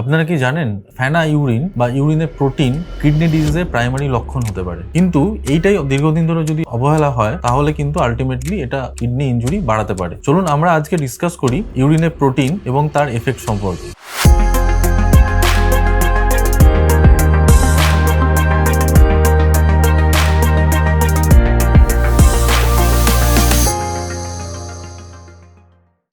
আপনারা কি জানেন ফ্যানা ইউরিন বা ইউরিনের প্রোটিন কিডনি ডিজিজের প্রাইমারি লক্ষণ হতে পারে। কিন্তু এইটাই দীর্ঘদিন ধরে যদি অবহেলা হয়, তাহলে কিন্তু আলটিমেটলি এটা কিডনি ইঞ্জুরি বাড়াতে পারে। চলুন আমরা আজকে ডিসকাস করি ইউরিনের প্রোটিন এবং তার এফেক্ট সম্পর্কে।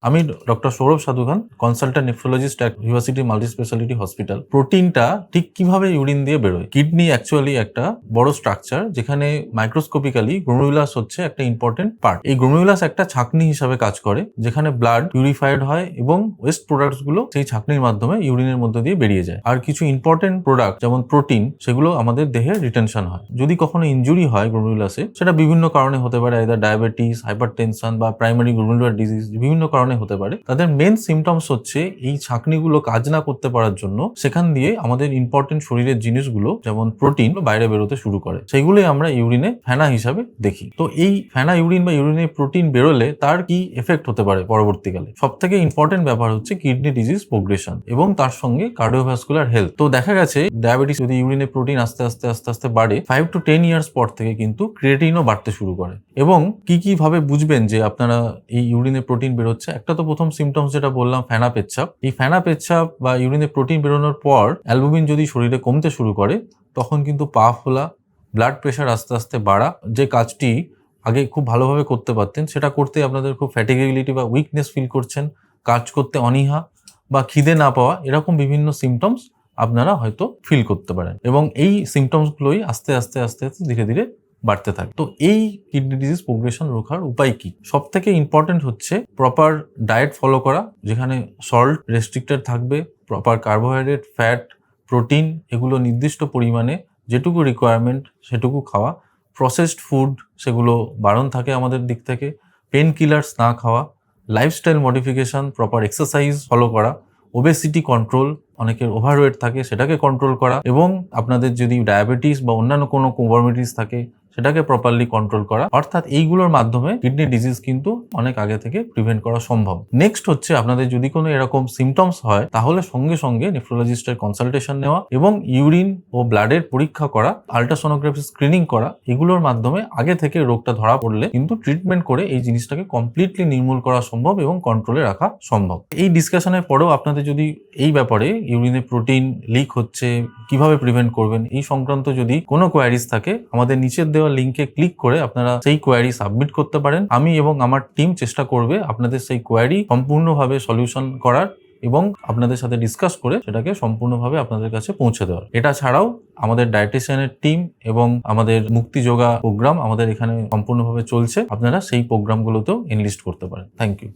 আমি doctor Sourav Sadhukhan consultant nephrologist at university multi speciality hospital প্রোটিনটা ঠিক কীভাবে ইউরিন দিয়ে বেরোয়? কিডনি অ্যাকচুয়ালি একটা বড় স্ট্রাকচার যেখানে মাইক্রোস্কোপিক্যালি গ্লোমেরুলাস হচ্ছে একটা ইম্পর্টেন্ট পার্ট এই গ্লোমেরুলাস একটা ছাকনি হিসাবে কাজ করে, যেখানে ব্লাড পিউরিফাইড হয় এবং ওয়েস্ট প্রোডাক্টসগুলো সেই ছাকনির মাধ্যমে ইউরিনের মধ্যে দিয়ে বেরিয়ে যায়। আর কিছু ইম্পর্টেন্ট প্রোডাক্ট যেমন প্রোটিন সেগুলো আমাদের দেহে রিটেনশন হয়। যদি কখনো ইনজুরি হয় গ্লোমেরুলাসে সেটা বিভিন্ন কারণে হতে পারে ডায়াবেটিস হাইপার বা প্রাইমারি গ্লোমেরুলার ডিজিজ বিভিন্ন কারণে হতে পারে। তাদের মেন সিমটমস হচ্ছে এই ছাকনিগুলো কাজ না করতে পারার জন্য সেখান দিয়ে আমাদের ইম্পর্টেন্ট শরীরের জিনিসগুলো যেমন প্রোটিন বাইরে বেরোতে শুরু করে। সেগুলোই আমরা ইউরিনে ফেনা হিসাবে দেখি। তো এই ফেনা ইউরিন বা ইউরিনে প্রোটিন বেরোলে তার কি এফেক্ট হতে পারে পরবর্তীকালে? সব থেকে ইম্পর্টেন্ট ব্যাপার হচ্ছে কিডনি ডিজিজ প্রোগ্রেশন এবং তার সঙ্গে কার্ডিওভাস্কুলার হেলথ তো দেখা গেছে ডায়াবেটিস যদি ইউরিনে প্রোটিন আস্তে আস্তে আস্তে আস্তে বাড়ে ফাইভ টু টেন ইয়ার্স পর থেকে কিন্তু ক্রিয়েটিনও বাড়তে শুরু করে। এবং কি কি ভাবে বুঝবেন যে আপনারা এই ইউরিনে প্রোটিন বেরোচ্ছে? একটা তো প্রথম সিমটমস যেটা বললাম, ফেনা পেচ্ছাপ। এই ফেনা পেচ্ছাপ বা ইউরিনে প্রোটিন বেরোনোর পর অ্যালবুমিন যদি শরীরে কমতে শুরু করে, তখন কিন্তু পা ফোলা ব্লাড প্রেশার আস্তে আস্তে বাড়া, যে কাজটি আগে খুব ভালোভাবে করতে পারতেন, সেটা করতে আপনাদের খুব ফ্যাটিগেবিলিটি বা উইকনেস ফিল করছেন, কাজ করতে অনীহা বা খিদে না পাওয়া, এরকম বিভিন্ন সিমটমস আপনারা হয়তো ফিল করতে পারেন। এবং এই সিমটমসগুলোই আস্তে আস্তে আস্তে আস্তে ধীরে ধীরে বাড়তে থাকে। তো এই কিডনি ডিজিজ প্রোগ্রেশন রোখার উপায় কি? সব থেকে ইম্পর্টেন্ট হচ্ছে প্রপার ডায়েট ফলো করা, যেখানে সল্ট রেস্ট্রিক্টেড থাকবে প্রপার কার্বোহাইড্রেট ফ্যাট প্রোটিন এগুলো নির্দিষ্ট পরিমাণে যেটুকু রিকোয়ারমেন্ট সেটুকু খাওয়া প্রসেসড ফুড সেগুলো বারণ থাকে আমাদের দিক থেকে পেন কিলার্স না খাওয়া lifestyle modification proper exercise follow করা ওবেসিটি কন্ট্রোল অনেকের ওভারওয়েট থাকে সেটাকে কন্ট্রোল করা, এবং আপনাদের যদি ডায়াবেটিস বা অন্যান্য কোনো কোমরবিটিস থাকে সেটাকে প্রপারলি কন্ট্রোল করা। অর্থাৎ এইগুলোর মাধ্যমে কিডনি ডিজিজ কিন্তু অনেক আগে থেকে প্রিভেন্ট করা সম্ভব। নেক্সট হচ্ছে আপনাদের যদি কোনো এরকম সিমটমস হয়, তাহলে সঙ্গে সঙ্গে নেফ্রোলজিস্টের কনসালটেশন নেওয়া এবং ইউরিন ও ব্লাডের পরীক্ষা করা আলট্রাসোনোগ্রাফি স্ক্রিনিং করা, এগুলোর মাধ্যমে আগে থেকে রোগটা ধরা পড়লে কিন্তু ট্রিটমেন্ট করে এই জিনিসটাকে কমপ্লিটলি নির্মূল করা সম্ভব এবং কন্ট্রোলে রাখা সম্ভব। এই ডিসকাশনের পরেও আপনাদের যদি এই ব্যাপারে ইউরিনে প্রোটিন লিক হচ্ছে, কীভাবে প্রিভেন্ট করবেন, এই সংক্রান্ত যদি কোনো কোয়ারিজ থাকে, আমাদের নিচের দেওয়া লিঙ্কে ক্লিক করে আপনারা সেই কোয়ারি সাবমিট করতে পারেন। আমি এবং আমার টিম চেষ্টা করবে আপনাদের সেই কোয়ারি সম্পূর্ণভাবে সলিউশন করার এবং আপনাদের সাথে ডিসকাস করে সেটাকে সম্পূর্ণভাবে আপনাদের কাছে পৌঁছে দেওয়ার। এটা ছাড়াও আমাদের ডায়েটিশিয়ানের টিম এবং আমাদের মুক্তি যোগা প্রোগ্রাম আমাদের এখানে সম্পূর্ণভাবে চলছে। আপনারা সেই প্রোগ্রামগুলোতেও এনলিস্ট করতে পারেন। Thank you